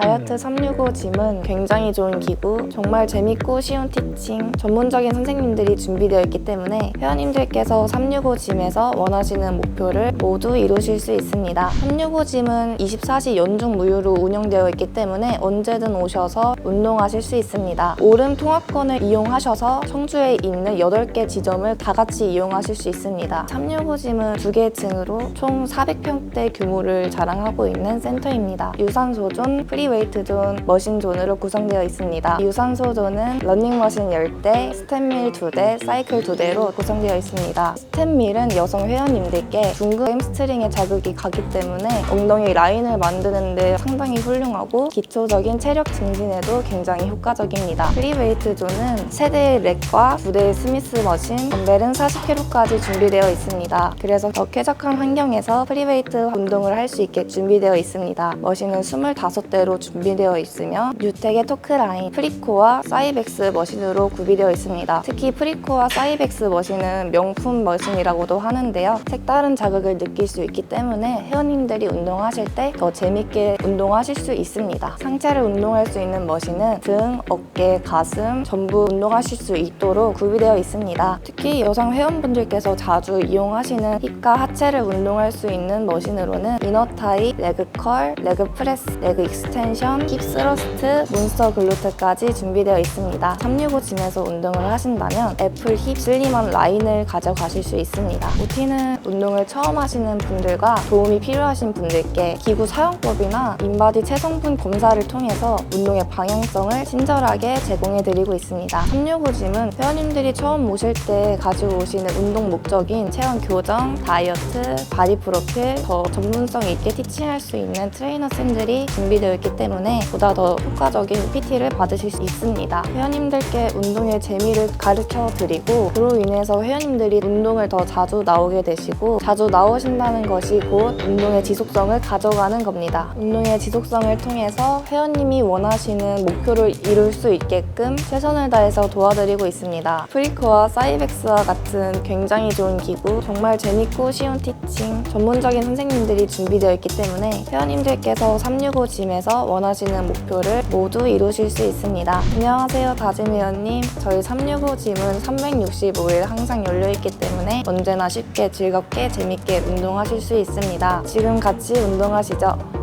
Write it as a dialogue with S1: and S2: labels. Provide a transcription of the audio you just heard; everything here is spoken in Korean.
S1: 다이어트 365 짐은 굉장히 좋은 기구, 정말 재밌고 쉬운 티칭, 전문적인 선생님들이 준비되어 있기 때문에 회원님들께서 365 짐에서 원하시는 목표를 모두 이루실 수 있습니다. 365 짐은 24시 연중 무휴로 운영되어 있기 때문에 언제든 오셔서 운동하실 수 있습니다. 오름 통합권을 이용하셔서 청주에 있는 8개 지점을 다 같이 이용하실 수 있습니다. 365 짐은 두개 층으로 총 400평대 규모를 자랑하고 있는 센터입니다. 유산소 존, 프리 웨이트 존, 머신 존으로 구성되어 있습니다. 유산소 존은 러닝머신 10대, 스탠밀 2대, 사이클 2대로 구성되어 있습니다. 스탠밀은 여성 회원님들께 둥근 햄스트링에 자극이 가기 때문에 엉덩이 라인을 만드는데 상당히 훌륭하고 기초적인 체력 증진에도 굉장히 효과적입니다. 프리웨이트 존은 세대의 렉과 2대의 스미스 머신, 덤벨은 40kg까지 준비되어 있습니다. 그래서 더 쾌적한 환경에서 프리웨이트 운동을 할 수 있게 준비되어 있습니다. 머신은 25대로 준비되어 있으며 뉴텍의 토크라인, 프리코와 사이벡스 머신으로 구비되어 있습니다. 특히 프리코와 사이벡스 머신은 명품 머신이라고도 하는데요. 색다른 자극을 느낄 수 있기 때문에 회원님들이 운동하실 때 더 재밌게 운동하실 수 있습니다. 상체를 운동할 수 있는 머신은 등, 어깨, 가슴 전부 운동하실 수 있도록 구비되어 있습니다. 특히 여성 회원분들께서 자주 이용하시는 힙과 하체를 운동할 수 있는 머신으로는 이너타이, 레그 컬, 레그 프레스, 레그 익스텐 션, 힙 스러스트, 몬스터 글루트까지 준비되어 있습니다. 365 짐에서 운동을 하신다면 애플 힙 슬림한 라인을 가져가실 수 있습니다. 오티는 운동을 처음 하시는 분들과 도움이 필요하신 분들께 기구 사용법이나 인바디 체성분 검사를 통해서 운동의 방향성을 친절하게 제공해 드리고 있습니다. 365 짐은 회원님들이 처음 오실 때 가지고 오시는 운동 목적인 체형 교정, 다이어트, 바디 프로필, 더 전문성 있게 티칭할 수 있는 트레이너 쌤들이 준비되어 있기 때문에 보다 더 효과적인 PT를 받으실 수 있습니다. 회원님들께 운동의 재미를 가르쳐 드리고 그로 인해서 회원님들이 운동을 더 자주 나오게 되시고 자주 나오신다는 것이 곧 운동의 지속성을 가져가는 겁니다. 운동의 지속성을 통해서 회원님이 원하시는 목표를 이룰 수 있게끔 최선을 다해서 도와드리고 있습니다. 프리크와 사이벡스와 같은 굉장히 좋은 기구, 정말 재밌고 쉬운 티칭, 전문적인 선생님들이 준비되어 있기 때문에 회원님들께서 365 짐에서 원하시는 목표를 모두 이루실 수 있습니다. 안녕하세요, 다짐 회원님. 저희 365 짐은 365일 항상 열려 있기 때문에 언제나 쉽게 즐겁게 재밌게 운동하실 수 있습니다. 지금 같이 운동하시죠.